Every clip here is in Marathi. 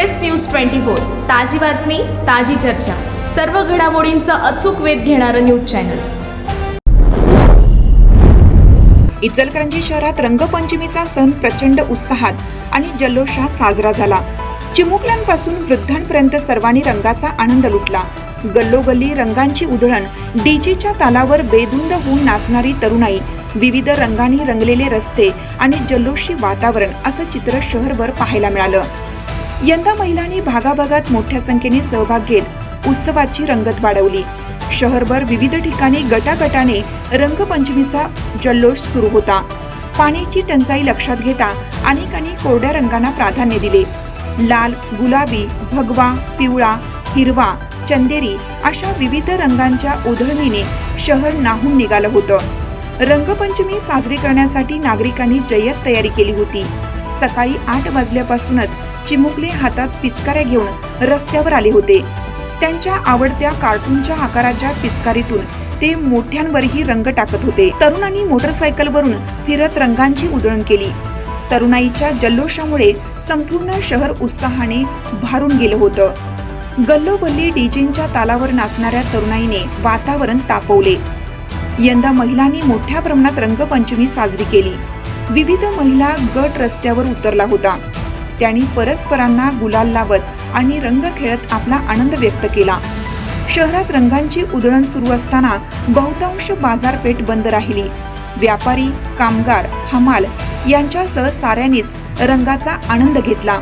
Express news twenty four. ताजी बातमी ताजी चर्चा. सर्व घडामोडींचा अचूक वेध घेणारं न्यूज चॅनल. इचलकरंजी शहरात रंगपंचमीचा सण प्रचंड उत्साहात आणि जल्लोषात साजरा झाला. चिमुकल्यांपासून वृद्धांपर्यंत सर्वांनी रंगाचा आनंद लुटला. गल्लोगल्ली रंगांची उधळण डीजेच्या तालावर बेधुंद होऊन नाचणारी तरुणाई विविध रंगांनी रंगलेले रस्ते आणि जल्लोषी वातावरण असं चित्र शहरभर पाहायला मिळालं. यंदा महिलांनी भागाभागात मोठ्या संख्येने सहभाग घेत उत्सवाची रंगत वाढवली. शहरभर विविध ठिकाणी गटागटाने रंगपंचमीचा जल्लोष सुरू होता. पाण्याची टंचाई लक्षात घेता अनेकांनी कोरड्या रंगांना प्राधान्य दिले. लाल गुलाबी भगवा पिवळा हिरवा चंदेरी अशा विविध रंगांच्या उधळणीने शहर नाहून निघालं होतं. रंगपंचमी साजरी करण्यासाठी नागरिकांनी जय्यत तयारी केली होती. सकाळी आठ वाजल्यापासूनच चिमुकले हातात पिचकाऱ्या घेऊन रस्त्यावर आले होते. त्यांच्या आवडत्या कार्टूनच्या आकाराच्या पिचकारीतून ते मोठ्यांवरही रंग टाकत होते. तरुणांनी मोटरसायकलवरून फिरत रंगांची उधळण केली. तरुणाईच्या जल्लोषामुळे संपूर्ण शहर उत्साहाने भारून गेलं होतं. गल्लोबल्ली डीजेंच्या तालावर नाचणाऱ्या तरुणाईने वातावरण तापवले. यंदा महिलांनी मोठ्या प्रमाणात रंगपंचमी साजरी केली. विविध महिला गट रस्त्यावर उतरला होता. त्यांनी परस्परांना गुलाल लावत आणि रंग खेळत आपला आनंद व्यक्त केला. शहरात रंगांची उधळण सुरू असताना बहुतांश बाजारपेठ बंद राहिली. व्यापारी कामगार हमाल यांच्यासह साऱ्यांनीच रंगाचा आनंद घेतला.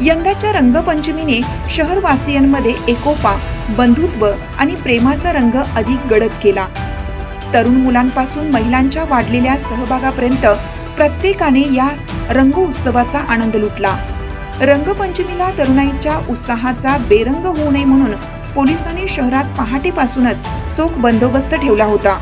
यंदाच्या रंगपंचमीने शहरवासियांमध्ये एकोपा बंधुत्व आणि प्रेमाचा रंग अधिक गडद केला. तरुण मुलांपासून महिलांच्या वाढलेल्या सहभागापर्यंत प्रत्येकाने या रंग उत्सवाचा आनंद लुटला. रंगपंचमीला तरुणाईच्या उत्साहाचा बेरंग होऊ नये म्हणून पोलिसांनी शहरात पहाटेपासूनच चोख बंदोबस्त ठेवला होता.